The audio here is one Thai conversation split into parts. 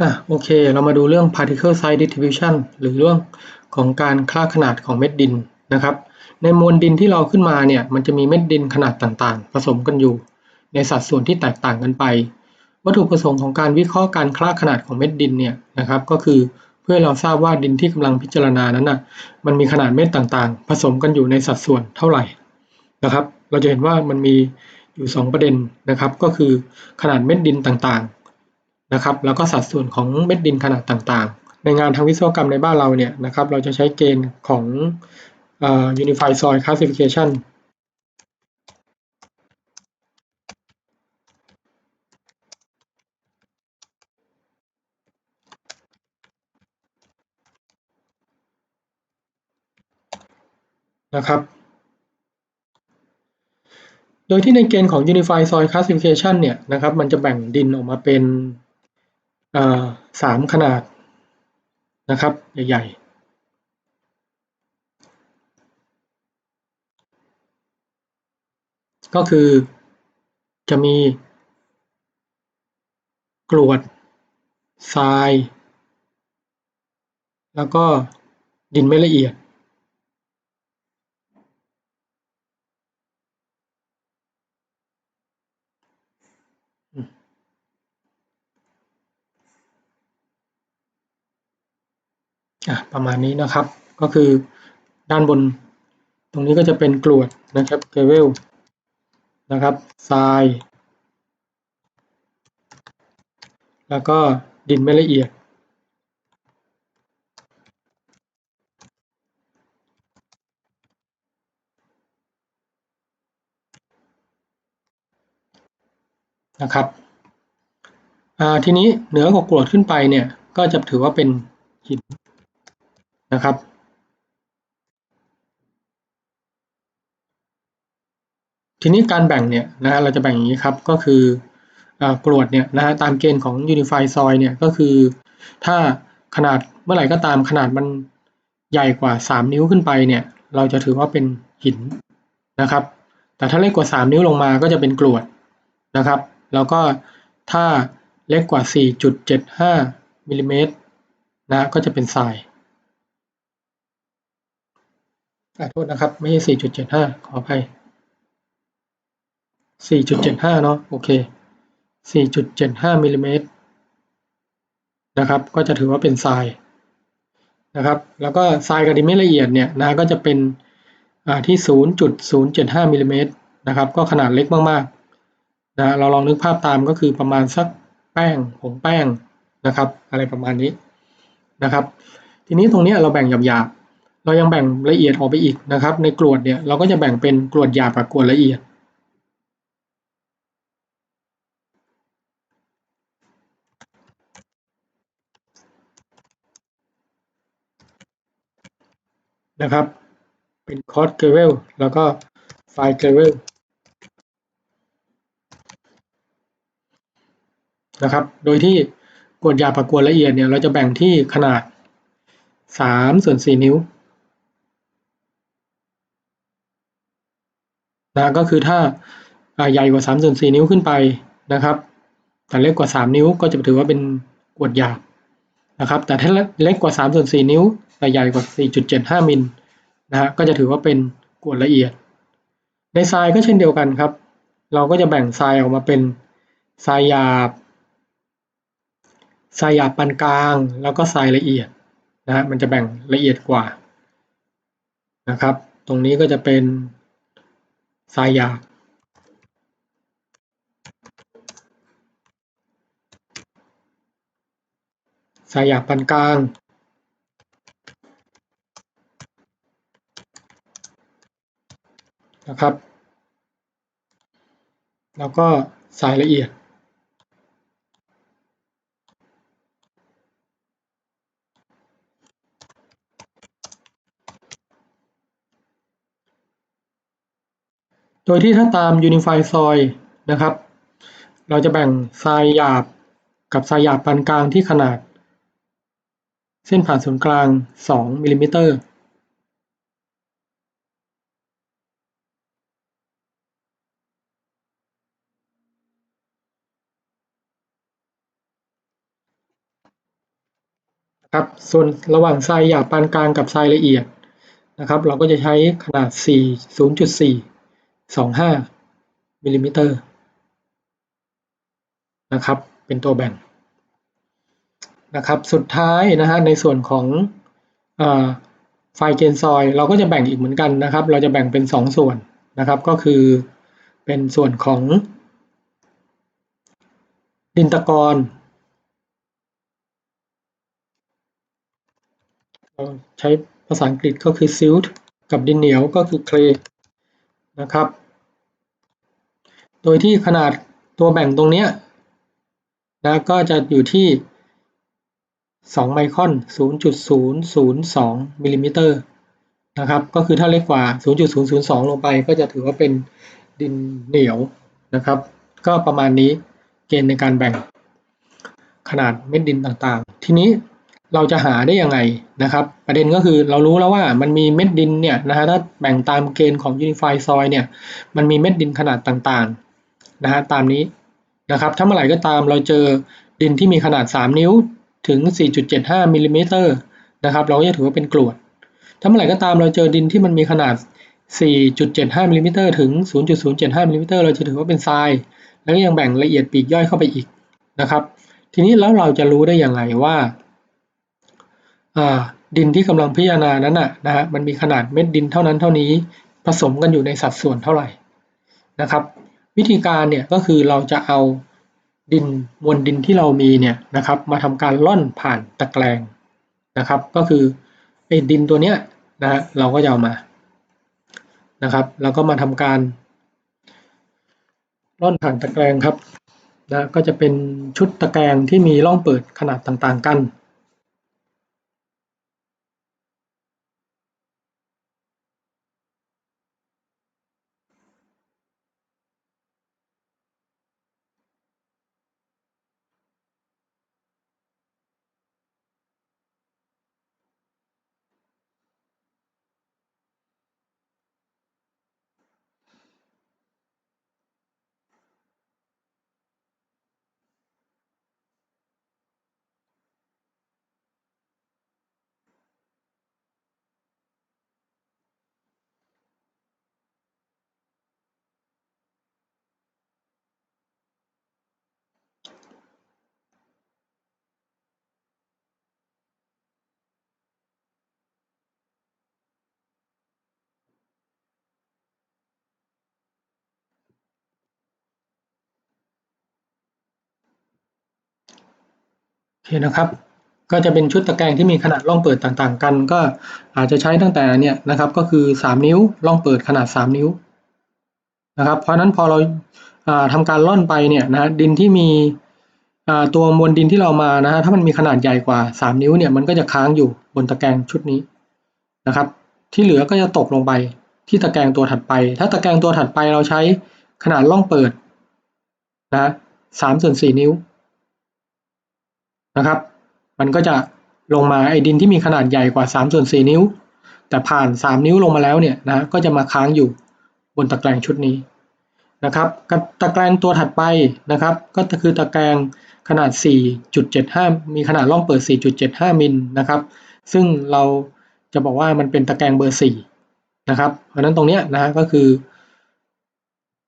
อะโอเค เรามาดูเรื่อง particle size distribution หรือเรื่องของการคลาขนาดของเม็ดดินนะครับ ในมวลดินที่เราขึ้นมาเนี่ย มันจะมีเม็ดดินขนาดต่างๆ ผสมกันอยู่ ในสัดส่วนที่แตกต่างกันไป วัตถุประสงค์ของการวิเคราะห์การคลาขนาดของเม็ดดินเนี่ยนะครับ ก็คือเพื่อเราทราบว่าดินที่กำลังพิจารณานั้นน่ะ มันมีขนาดเม็ดต่างๆ ผสมกันอยู่ในสัดส่วนเท่าไหร่นะครับ เราจะเห็นว่ามันมีอยู่ 2 ประเด็นนะครับ ก็คือขนาดเม็ดดินต่างๆ นะครับแล้วก็สัดส่วนของเม็ดดินขนาดต่างๆ ในงานทางวิศวกรรมในบ้านเราเนี่ยนะครับเราจะใช้เกณฑ์ของ Unified Soil Classification นะครับ โดยที่ในเกณฑ์ของ Unified Soil Classification เนี่ยนะครับ มันจะแบ่งดินออกมาเป็น สามขนาดนะครับ ใหญ่ๆ ก็คือจะมีกรวดทราย แล้วก็ดินไม่ละเอียด ประมาณนี้นะครับ ก็คือด้านบน ตรงนี้ก็จะเป็นกรวดนะครับเกเวลนะครับทราย แล้วก็ดินไม่ละเอียดนะครับทีนี้เหนือกว่ากรวดขึ้นไปเนี่ยก็จะถือว่าเป็นหิน นะครับทีนี้การแบ่งเนี่ยนะฮะเราจะแบ่งอย่างนี้ครับก็คือกรวดเนี่ยนะฮะตามเกณฑ์ของ Unified Soil เนี่ยก็คือ ถ้าขนาดเมื่อไหร่ก็ตามขนาดมันใหญ่กว่า 3 นิ้วขึ้นไปเนี่ยเราจะถือว่าเป็นหินนะครับ แต่ถ้าเล็กกว่า 3 นิ้วลงมาก็จะเป็นกรวดนะครับ แล้วก็ถ้าเล็กกว่า 4.75มิลลิเมตรนะก็จะเป็นทรายขอ โทษนะครับ ไม่ใช่4.75ขออภัย4.75เนาะโอเค4.75มิลลิเมตรนะครับ ก็จะถือว่าเป็นทรายนะครับ แล้วก็ทรายกับดินไม่ละเอียดเนี่ยนะก็จะเป็นที่ 0.075มิลลิเมตรนะครับ ก็ขนาดเล็กมากๆนะเราลองนึกภาพตามก็คือประมาณสักแป้งผงแป้งนะครับ อะไรประมาณนี้นะครับ ทีนี้ตรงนี้เราแบ่งหยาบ เรายังแบ่งละเอียดออกไปอีกนะครับ ในกรวดเนี่ยเราก็จะแบ่งเป็นกรวดหยาบกับกรวดละเอียด นะครับ เป็นคอร์สเกเวลแล้วก็ไฟเกเวลนะครับ โดยที่กรวดหยาบกับกรวดละเอียดเนี่ยเราจะแบ่งที่ขนาด3ส่วน4นิ้ว นะก็คือถ้าใหญ่กว่า3ส่วน4นิ้วขึ้นไปนะครับ แต่เล็กกว่า 3 นิ้วก็จะถือว่าเป็นกวดหยาบนะครับ แต่ถ้าเล็กกว่า3ส่วน4นิ้ว แต่ใหญ่กว่า 4.75มิลนะฮะก็จะถือว่าเป็นกวดละเอียด ในทรายก็เช่นเดียวกันครับ เราก็จะแบ่งทรายออกมาเป็นทรายหยาบทรายหยาบปานกลาง แล้วก็ทรายละเอียดนะฮะมันจะแบ่งละเอียดกว่านะครับ ตรงนี้ก็จะเป็น ทรายหยาบทรายหยาบปานกลาง นะครับ แล้วก็สายละเอียด โดยที่ถ้าตาม Unified Soil นะครับ เราจะแบ่งทรายหยาบกับทรายหยาบปานกลางที่ขนาด เส้นผ่านศูนย์กลาง 2มิลลิเมตรครับส่วนระหว่างทรายหยาบปานกลางกับทรายละเอียดนะครับ เราก็จะใช้ขนาด 4 0.4 25มิลลิมิเตอร์นะครับ เป็นตัวแบ่งนะครับ สุดท้ายนะฮะในส่วนของไฟเกนซอย เราก็จะแบ่งอีกเหมือนกันนะครับ เราจะแบ่งเป็น 2 ส่วนนะครับ ก็คือเป็นส่วนของ ดินตะกอนเราใช้ภาษาอังกฤษก็คือ silt กับดินเหนียวก็คือ clay นะครับ โดยที่ขนาดตัวแบ่งตรงนี้นะก็จะอยู่ที่ 2 ไมครอน 0.002มิลลิมิเตรนะครับ ก็คือถ้าเล็กกว่า 0.002 ลงไป ก็จะถือว่าเป็นดินเหนียวนะครับ ก็ประมาณนี้เกณฑ์ในการแบ่งขนาดเม็ดดินต่างๆ ทีนี้ เราจะหาได้ยังไงนะครับ ประเด็นก็คือเรารู้แล้วว่ามันมีเม็ดดินเนี่ยนะฮะถ้าแบ่งตามเกณฑ์ของ Unify Soil เนี่ยมันมีเม็ดดินขนาดต่างๆนะฮะตามนี้นะครับถ้าเมื่อไหร่ก็ตามเราเจอดินที่มีขนาด 3 นิ้วถึง 4.75มิลลิเมตรนะครับเราก็จะถือว่าเป็นกรวด ถ้าเมื่อไหร่ก็ตามเราเจอดินที่มันมีขนาด 4.75มิลลิเมตรถึง 0.075มิลลิเมตรเราจะถือว่าเป็นทราย แล้วก็ยังแบ่งละเอียดปีกย่อยเข้าไปอีกนะครับ ทีนี้แล้วเราจะรู้ได้อยังไงว่า ดินที่กำลังพิจารณานั้นนะนะฮะมันมีขนาดเม็ดดินเท่านั้นเท่านี้ผสมกันอยู่ในสัดส่วนเท่าไหร่นะครับ วิธีการเนี่ยก็คือเราจะเอาดินมวลดินที่เรามีเนี่ยนะครับมาทำการล่อนผ่านตะแกรงนะครับ ก็คือไอ้ดินตัวเนี้ยนะเราก็จะเอามานะครับแล้วก็มาทำการล่อนผ่านตะแกรงครับนะก็จะเป็นชุดตะแกรงที่มีร่องเปิดขนาดต่างๆกัน เคนะครับ ก็จะเป็นชุดตะแกรงที่มีขนาดร่องเปิดต่างๆ กัน ก็อาจจะใช้ตั้งแต่เนี่ยนะครับก็คือ 3 นิ้วร่องเปิดขนาด 3 นิ้วนะครับเพราะนั้นพอเราทำการล่อนไปเนี่ยนะดินที่มีตัวมวลดินที่เรามานะฮะถ้ามันมีขนาดใหญ่กว่า 3 นิ้วเนี่ยมันก็จะค้างอยู่บนตะแกรงชุดนี้นะครับ ที่เหลือก็จะตกลงไปที่ตะแกรงตัวถัดไป ถ้าตะแกรงตัวถัดไปเราใช้ขนาดร่องเปิดนะสามส่วนสี่นิ้ว นะครับ มันก็จะลงมาไอ้ดินที่มีขนาดใหญ่กว่า3ส่วน4นิ้ว แต่ผ่าน 3 นิ้วลงมาแล้วเนี่ยนะก็จะมาค้างอยู่บนตะแกรงชุดนี้นะครับตะแกรงตัวถัดไปนะครับ ก็คือตะแกรงขนาด 4.75 มีขนาดร่องเปิด 4.75 มิลนะครับ ซึ่งเราจะบอกว่ามันเป็นตะแกรงเบอร์ 4 นะครับ เพราะนั้นตรงนี้นะก็คือ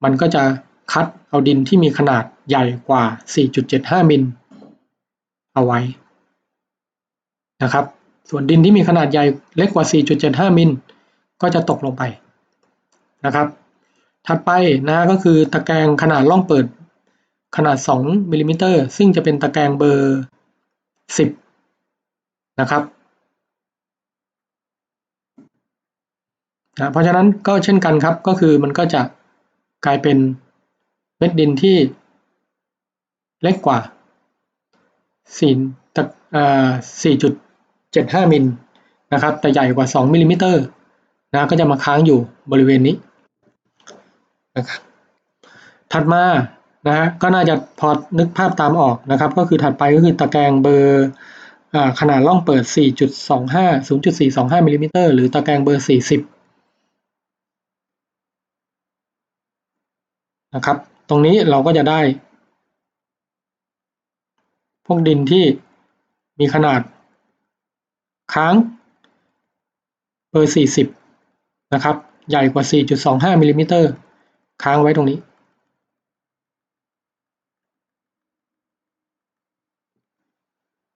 มันก็จะคัดเอาดินที่มีขนาดใหญ่กว่า 4.75 มิล เอาไว้นะครับ ส่วนดินที่มีขนาดใหญ่เล็กกว่า 4.75 มิล ก็จะตกลงไปนะครับ ถัดไปนะก็คือตะแกรงขนาดร่องเปิดขนาด 2มิลิมิเตอร์ซึ่งจะเป็นตะแกรงเบอร์ 10 นะครับนะเพราะฉะนั้นก็เช่นกันครับก็คือมันก็จะกลายเป็นเม็ดดินที่เล็กกว่า สี่สี่จุดเจ็ดห้ามิลนะครับ แต่ใหญ่กว่าสองมิลลิมิเตอร์นะก็จะมาค้างอยู่บริเวณนี้นะครับถัดมานะฮะก็น่าจะพอนึกภาพตามออกนะครับ ก็คือถัดไปก็คือตะแกรงเบอร์ขนาดร่องเปิด 4.25 0.425มิลลิมิเตอร์หรือตะแกรงเบอร์ 40 นะครับ ตรงนี้เราก็จะได้ วกดินที่มีขนาดค้างเบอร์ 40 นะครับ ใหญ่กว่า 4.25มิลลิเมตรค้างไว้ตรงนี้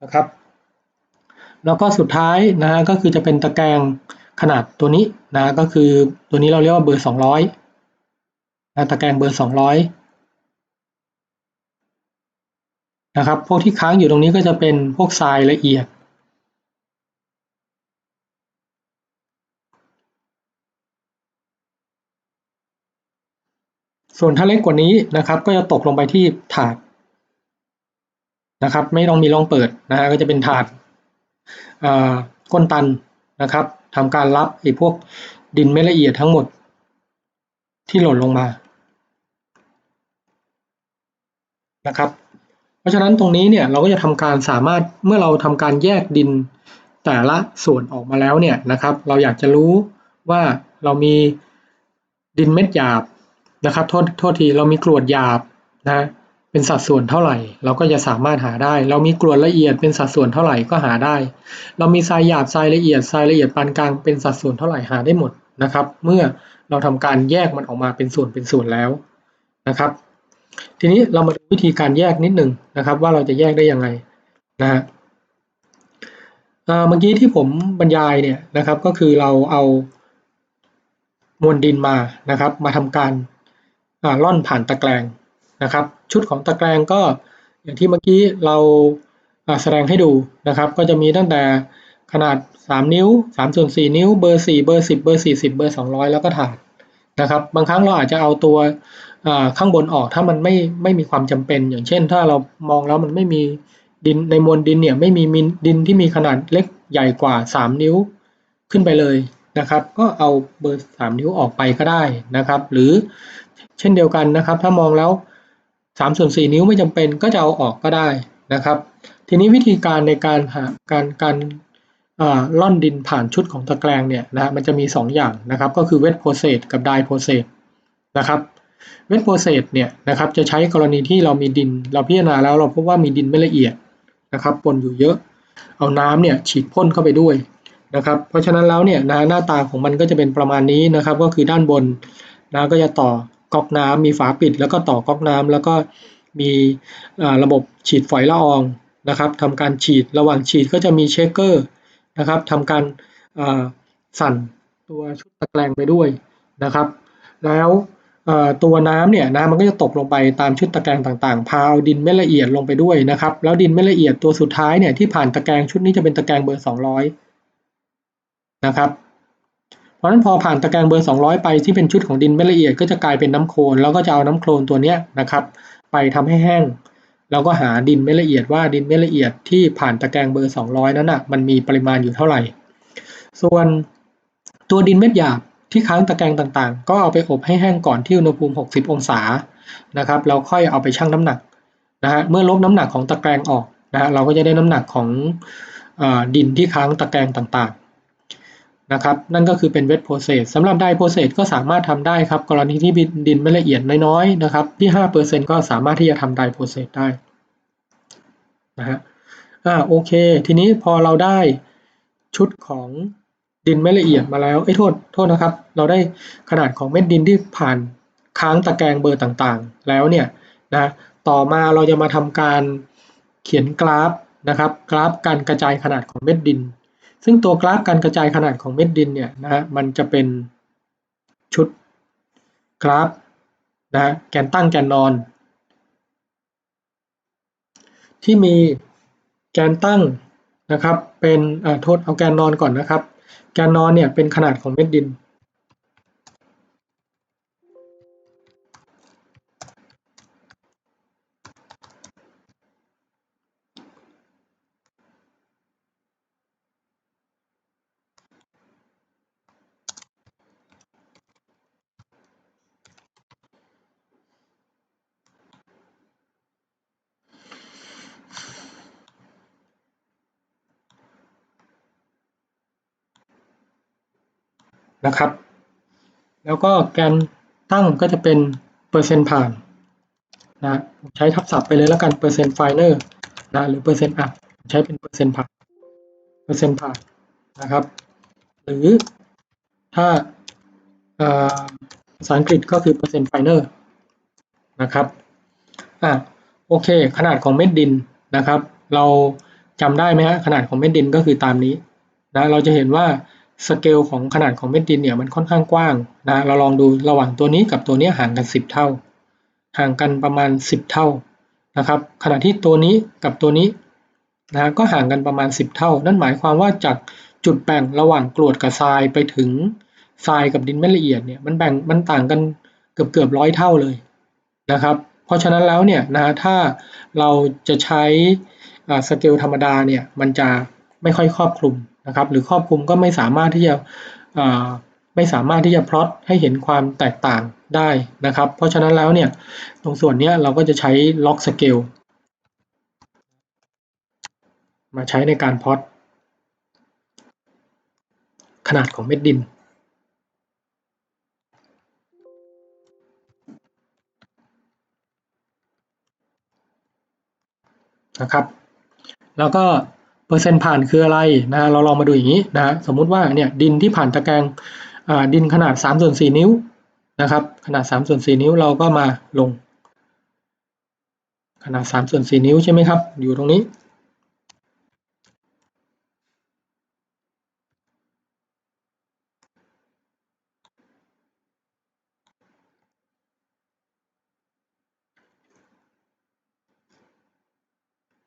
นะครับ แล้วก็สุดท้ายนะฮะก็คือจะเป็นตะแกรงขนาดตัวนี้นะก็คือตัวนี้เราเรียกว่าเบอร์ 200นะตะแกรงเบอร์ 200 นะครับ พวกที่ค้างอยู่ตรงนี้ก็จะเป็นพวกทรายละเอียด ส่วนถ้าเล็กกว่านี้นะครับ ก็จะตกลงไปที่ถาดนะครับ ไม่ต้องมีรองเปิดนะฮะก็จะเป็นถาดก้นตันนะครับทำการรับไอ้พวกดินไม่ละเอียดทั้งหมดที่หล่นลงมานะครับ เพราะฉะนั้นตรงนี้เนี่ยเราก็จะทำการสามารถเมื่อเราทำการแยกดินแต่ละส่วนออกมาแล้วเนี่ยนะครับ เราอยากจะรู้ว่าเรามีดินเม็ดหยาบนะครับโทษโทษทีเรามีกรวดหยาบนะเป็นสัดส่วนเท่าไหร่ เราก็จะสามารถหาได้ เรามีกรวดละเอียดเป็นสัดส่วนเท่าไหร่ก็หาได้ เรามีทรายหยาบทรายละเอียดทรายละเอียดปานกลางเป็นสัดส่วนเท่าไหร่หาได้หมดนะครับ เมื่อเราทำการแยกมันออกมาเป็นส่วนเป็นส่วนแล้วนะครับ ทีนี้เรามาดูวิธีการแยกนิดหนึ่งนะครับ ว่าเราจะแยกได้ยังไงนะฮะเมื่อกี้ที่ผมบรรยายเนี่ยนะครับ ก็คือเราเอามวลดินมานะครับ มาทำการล่อนผ่านตะแกรงนะครับ ชุดของตะแกรงก็อย่างที่เมื่อกี้เราแสดงให้ดูนะครับ ก็จะมีตั้งแต่ขนาด 3 นิ้ว3ส่วน4นิ้ว เบอร์ 4 เบอร์ 10 เบอร์ 40 เบอร์ 200 แล้วก็ถาดนะครับ บางครั้งเราอาจจะเอาตัว ข้างบนออกถ้ามันไม่ไม่มีความจำเป็น อย่างเช่น ถ้าเรามองแล้วมันไม่มีดินในมวลดินเนี่ยไม่มีมินดินที่มีขนาดเล็กใหญ่กว่า 3 นิ้วขึ้นไปเลยนะครับ ก็เอาเบอร์ 3 นิ้วออกไปก็ได้นะครับ หรือเช่นเดียวกันนะครับ ถ้ามองแล้ว3ส่วน4นิ้วไม่จำเป็นก็จะเอาออกก็ได้นะครับ ทีนี้วิธีการในการหาการการล่อนดินผ่านชุดของตะแกรงเนี่ยนะมันจะมี 2 อย่างนะครับ ก็คือเวทโปรเซสกับไดโปรเซสนะครับ เวทโปรเซสเนี่ยนะครับจะใช้กรณีที่เรามีดิน เราพิจารณาแล้วเราพบว่ามีดินไม่ละเอียดนะครับปนอยู่เยอะ เอาน้ำเนี่ยฉีดพ่นเข้าไปด้วยนะครับเพราะฉะนั้นแล้วเนี่ยนะหน้าตาของมันก็จะเป็นประมาณนี้นะครับก็คือด้านบนนะก็จะต่อก๊อกน้ำมีฝาปิด แล้วก็ต่อก๊อกน้ำแล้วก็มีระบบฉีดฝอยละอองนะครับทำการฉีดระหว่างฉีดก็จะมีเชคเกอร์นะครับทำการสั่นตัวชุดตะแกรงไปด้วยนะครับ แล้ว ตัวน้ำเนี่ยน้ำมันก็จะตกลงไปตามชุดตะแกรงต่างๆ พาเอาดินไม่ละเอียดลงไปด้วยนะครับ แล้วดินไม่ละเอียดตัวสุดท้ายเนี่ยที่ผ่านตะแกรงชุดนี้จะเป็นตะแกรงเบอร์ 200 นะครับ เพราะฉะนั้นพอผ่านตะแกรงเบอร์ 200 ไปที่เป็นชุดของดินไม่ละเอียดก็จะกลายเป็นน้ำโคลนแล้วก็จะเอาน้ำโคลนตัวเนี้ยนะครับ ไปทำให้แห้ง แล้วก็หาดินไม่ละเอียดว่าดินไม่ละเอียดที่ผ่านตะแกรงเบอร์ 200 นั้นอะมันมีปริมาณอยู่เท่าไหร่ ส่วนตัวดินเม็ดหยาบ ที่ค้างตะแกรงต่างๆ ก็เอาไปอบให้แห้งก่อนที่อุณหภูมิ 60 องศานะครับแล้วค่อยเอาไปชั่งน้ำหนักนะฮะเมื่อลบน้ำหนักของตะแกรงออกนะฮะเราก็จะได้น้ำหนักของอดินที่ค้างตะแกรงต่างๆนะครับนั่นก็คือเป็นเวทโปรเซสสำหรับไดโปรเซสก็สามารถทำได้ครับ กรณีที่ดินไม่ละเอียดน้อยๆนะครับที่ 5%ก็สามารถที่จะทำไดโปรเซสได้นะฮะอ่าโอเค ทีนี้พอเราได้ชุดของ ดินไม่ละเอียดมาแล้วไอ้โทษโทษนะครับ เราได้ขนาดของเม็ดดินที่ผ่านค้างตะแกรงเบอร์ต่างๆ แล้วเนี่ยนะต่อมาเราจะมาทำการเขียนกราฟนะครับ กราฟการกระจายขนาดของเม็ดดิน ซึ่งตัวกราฟการกระจายขนาดของเม็ดดินเนี่ยนะฮะมันจะเป็นชุดกราฟนะแกนตั้งแกนนอน ที่มีแกนตั้งนะครับเป็นโทษเอาแกนนอนก่อนนะครับ การนอนเนี่ยเป็นขนาดของเม็ดดิน นะครับ แล้วก็แกนตั้งก็จะเป็นเปอร์เซ็นต์ผ่านนะใช้ทับศัพท์ไปเลยแล้วกันเปอร์เซ็นต์ไฟเนอร์นะหรือเปอร์เซ็นต์อัพใช้เป็นเปอร์เซ็นต์ผ่านเปอร์เซ็นต์ผ่านนะครับ หรือถ้าภาษาอังกฤษก็คือเปอร์เซ็นต์ไฟเนอร์นะครับอะโอเค ขนาดของเม็ดดินนะครับ เราจำได้ไหมฮะขนาดของเม็ดดินก็คือตามนี้นะเราจะเห็นว่า สเกลของขนาดของเม็ดดินเนี่ยมันค่อนข้างกว้างนะเราลองดูระหว่างตัวนี้กับตัวนี้ห่างกัน 10 เท่า ห่างกันประมาณ 10 เท่านะครับขณะที่ตัวนี้กับตัวนี้นะก็ห่างกันประมาณ 10 เท่า นั่นหมายความว่าจากจุดแบ่งระหว่างกรวดกับทรายไปถึงทรายกับดินเม็ดละเอียดเนี่ยมันแบ่งมันต่างกันเกือบเกือบร้อยเท่าเลยนะครับเพราะฉะนั้นแล้วเนี่ยนะถ้าเราจะใช้สเกลธรรมดาเนี่ยมันจะไม่ค่อยครอบคลุม นะครับ หรือครอบคลุมก็ไม่สามารถที่จะไม่สามารถที่จะพลอตให้เห็นความแตกต่างได้นะครับ เพราะฉะนั้นแล้วเนี่ยตรงส่วนนี้เราก็จะใช้ล็อกสเกลมาใช้ในการพลอตขนาดของเม็ดดิน นะครับ แล้วก็ เปอร์เซ็นต์ผ่านคืออะไรนะเราลองมาดูอย่างนี้นะสมมุติว่าเนี่ยดินที่ผ่านตะแกรงดินขนาด3ส่วน4นิ้วนะครับ ขนาด3ส่วน4นิ้วเราก็มาลง ขนาด3ส่วน4นิ้วใช่ไหมครับ อยู่ตรงนี้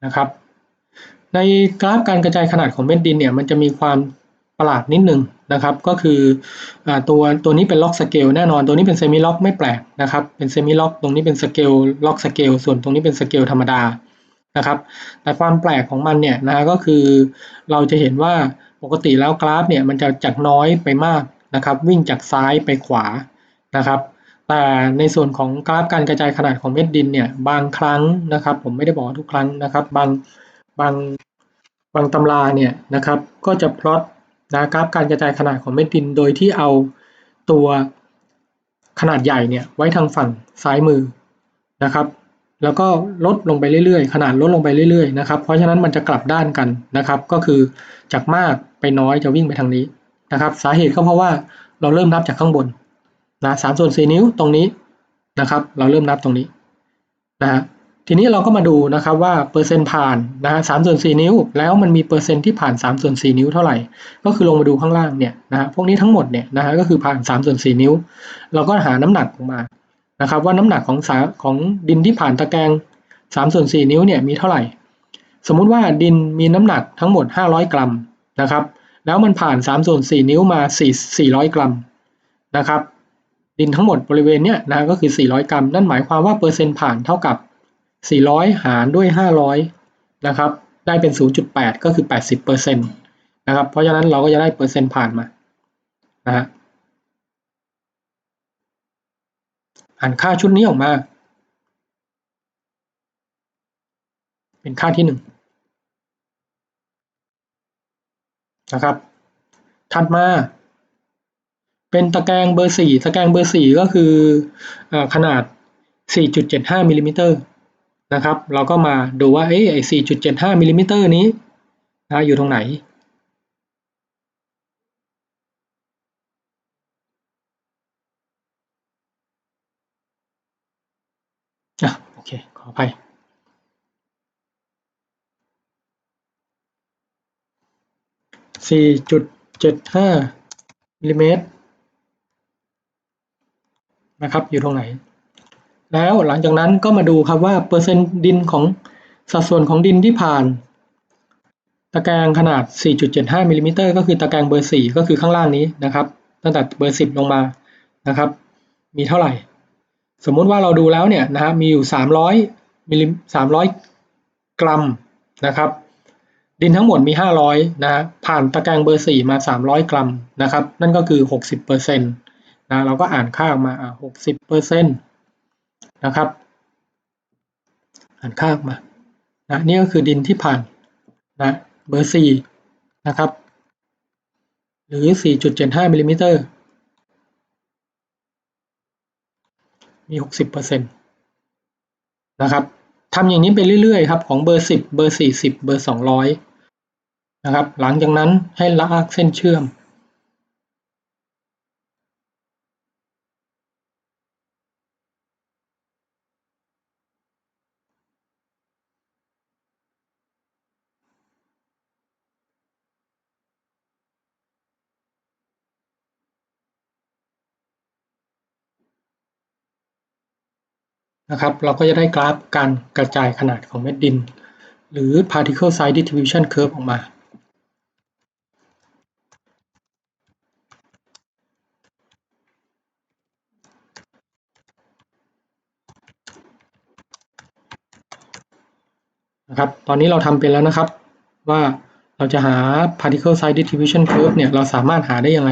นะครับ ในกราฟการกระจายขนาดของเม็ดดินเนี่ยมันจะมีความประหลาดนิดนึงนะครับ ก็คืออตัวตัวนี้เป็นล็อกสเกลแน่นอนตัวนี้เป็นเซมิล็อกไม่แปลกนะครับ เป็นเซมิล็อกตรงนี้เป็นสเกลล็อกสเกลส่วนตรงนี้เป็นสเกลธรรมดานะครับ แต่ความแปลกของมันเนี่ยนะก็คือเราจะเห็นว่าปกติแล้วกราฟเนี่ยมันจะจากน้อยไปมากนะครับ วิ่งจากซ้ายไปขวานะครับแต่ในส่วนของกราฟการกระจายขนาดของเม็ดดินเนี่ยบางครั้งนะครับ ผมไม่ได้บอกทุกครั้งนะครับ บาง บางบางตำราเนี่ยนะครับก็จะพลอตนะกราฟการกระจายขนาดของเม็ดดิน โดยที่เอาตัวขนาดใหญ่เนี่ยไว้ทางฝั่งซ้ายมือนะครับ แล้วก็ลดลงไปเรื่อยๆ ขนาดลดลงไปเรื่อยๆนะครับเพราะฉะนั้นมันจะกลับด้านกันนะครับ ก็คือจากมากไปน้อยจะวิ่งไปทางนี้นะครับ สาเหตุก็เพราะว่าเราเริ่มนับจากข้างบนนะสามส่วนสี่นิ้วตรงนี้นะครับ เราเริ่มนับตรงนี้นะฮะ ทีนี้เราก็มาดูนะครับว่าเปอร์เซ็นต์ผ่านนะฮะสามส่วนสี่นิ้ว แล้วมันมีเปอร์เซ็นต์ที่ผ่านสามส่วนสี่นิ้วเท่าไหร่ ก็คือลงมาดูข้างล่างเนี่ยนะฮะพวกนี้ทั้งหมดเนี่ยนะฮะก็คือผ่านสามส่วนสี่นิ้ว เราก็หาน้ำหนักออกมานะครับว่าน้ำหนักของสาของดินที่ผ่านตะแกรงสามส่วนสี่นิ้วเนี่ยมีเท่าไหร่ สมมุติว่าดินมีน้ำหนักทั้งหมดห้าร้อยกรัมนะครับแล้วมันผ่านสามส่วนสี่นิ้วมาสี่สี่ร้อยกรัมนะครับดินทั้งหมดบริเวณเนี้ยนะก็คือ 400 กรัม นั่นหมายความว่าเปอร์เซ็นต์ผ่านเท่ากับ 400 หารด้วย 500 นะครับ ได้เป็น 0.8 ก็คือ 80เปอร์เซ็นต์นะครับ เพราะฉะนั้นเราก็จะได้เปอร์เซ็นต์ผ่านมา นะฮะอ่านค่าชุดนี้ออกมา เป็นค่าที่หนึ่งนะครับ ถัดมาเป็นตะแกรงเบอร์สี่ตะแกรงเบอร์สี่ก็คืออขนาด 4.75มิลิมิเมตร นะครับ เราก็มาดูว่าเอ้ไอ้4.75มิลิมิเตอร์นี้นะอยู่ตรงไหน อะ โอเค ขออภัย4.75มิลลิเมตรนะครับ อยู่ตรงไหน แล้วหลังจากนั้นก็มาดูครับว่าเปอร์เซ็นต์ดินของสัดส่วนของดินที่ผ่าน ตะแกรงขนาด 4.75มิลิมิเตอร์ก็คือตะแกรงเบอร์ 4 ก็คือข้างล่างนี้นะครับ ตั้งแต่เบอร์ 10 ลงมานะครับ มีเท่าไหร่ สมมุติว่าเราดูแล้วเนี่ยนะฮะมีอยู่ 300มิลลิ300 กรัมนะครับดินทั้งหมดมี 500นะผ่านตะแกรงเบอร์ 4 มา 300 กรัมนะครับ นั่นก็คือ 60%เปอร์เซ็นต์นะ เราก็อ่านค่าออกมา อ่าหกสิบเปอร์เซ็นต์ นะครับอ่านค่าออกมานะนี่ก็คือดินที่ผ่านนะเบอร์สี่นะครับ หรือ 4.75มิลลิมิเตอร์มี 60%นะครับทำอย่างนี้ไปเรื่อยๆครับของเบอร์ 10 เบอร์ 40 เบอร์ 200 นะครับ หลังจากนั้นให้ลากเส้นเชื่อม นะครับ เราก็จะได้กราฟการกระจายขนาดของเม็ดดิน หรือ particle size distribution curve ออกมานะครับ ตอนนี้เราทำเป็นแล้วนะครับ ว่าเราจะหา particle size distribution curve เนี่ย เราสามารถหาได้ยังไง